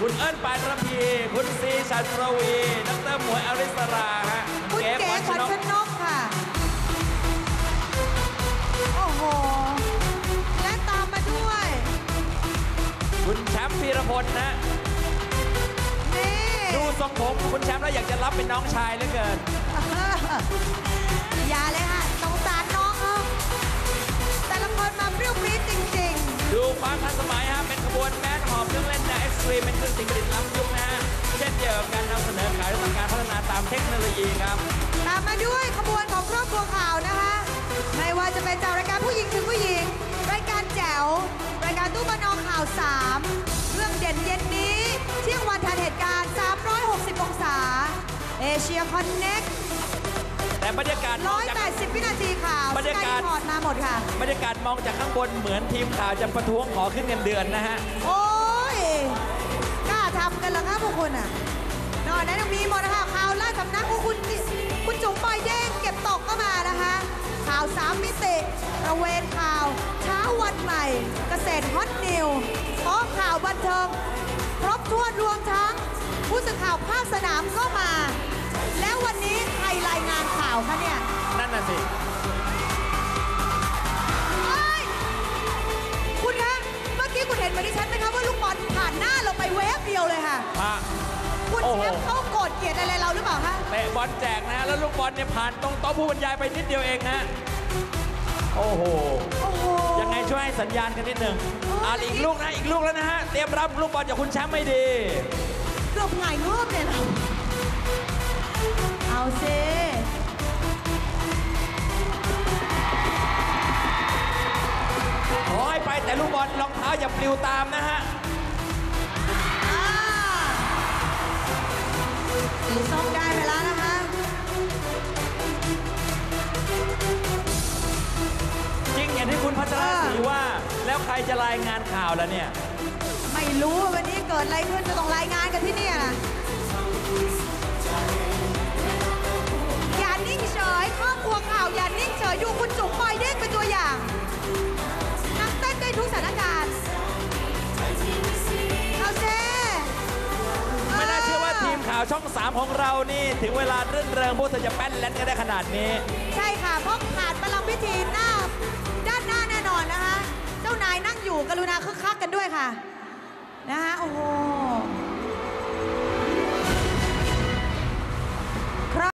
คุณเอิญปานระพี คุณซีชันประวีดรหมวยอริสราฮะคุณเก๋ขวัญชนกนกค่ะ โอ้โห และตามมาด้วย คุณแชมป์พีรพลนะ นี่ ดูทรงผมคุณแชมป์แล้วอยากจะรับเป็นน้องชายเหลือเกิน อย่าเลยค่ะสงสารน้องเขาแต่ละคนมาเปรี้ยวปรี๊ดจริงดูความทันสมัยฮะเป็นขบวนแมนหอบเครื่องเล่นแนว เอ็กซ์ตรีมเป็นเครื่องสิ่งประดิษฐ์ล้ำยุคนะฮะเช่นเดียวกับการนำเสนอข่าวเรื่องการพัฒนาตามเทคโนโลยีครับๆตามมาด้วยขบวนของครอบครัวข่าวนะคะ ไม่ว่าจะเป็นจากรายการผู้หญิงถึงผู้หญิง รายการแจ๋ว รายการตู้บนอข่าว 3 เรื่องเด่นเย็นนี้ เที่ยงวันทันเหตุการณ์ 360 องศา เอเชียคอนเน็กแต่บรรยากาศมองจาก180วินาทีข่าวบรรยากาศพอร์ตมาหมดค่ะ บรรยากาศมองจากข้างบนเหมือนทีมข่าวจะประท้วงขอขึ้นเงินเดือนนะฮะ โอ้ คุณอะนอกนั้นยังมีหมดนะคะข่าวล่าสำนักของคุณคุณจุ๋มปอยเด้งเก็บตกก็มานะคะ ข่าวสามมิติระเวนข่าวเช้าวันใหม่ เกษตรฮอตนิวขอข่าวบันเทิงครบถ้วนรวมทั้ง ผู้สื่อข่าวภาคสนามก็มา คุณโอ้แชโหมป์เขาโกรธเกลียดอะไรเราหรือเปล่าคะเตะบอลแจกนะฮะแล้วลูกบอลเนี่ยผ่านตรงโต๊ะผู้บรรยายไปนิดเดียวเองนะโอ้โห โอ้โห ยังไงช่วยให้สัญญาณกันนิดหนึ่งอ่าอีกลูกนะอีกลูกแล้วนะฮะ เตรียมรับลูกบอลจากคุณแชมป์ไม่ดี เกือบหงายเงือบเลยเราเอาซิขอให้ไปแต่ลูกบอลรองเท้าอย่าปลิวตามนะฮะ สีส้มได้ไปแล้วนะคะ จริงอย่างที่คุณพัชรศรีว่า แล้วใครจะรายงานข่าวแล้วเนี่ย ไม่รู้ว่าวันนี้เกิดอะไรขึ้นจะต้องรายงานกันที่เนี่ยนะาวช่อง 3 ของเรานี่ถึงเวลารื่นเริงพวกเธอจะแป้นแลนกันได้ขนาดนี้ ใช่ค่ะเพราะขาดประลำพิธีหน้า ด้านหน้าแน่นอนนะคะ เจ้านายนั่งอยู่กรุณาคึกคักกันด้วยค่ะ นะคะโอ้โห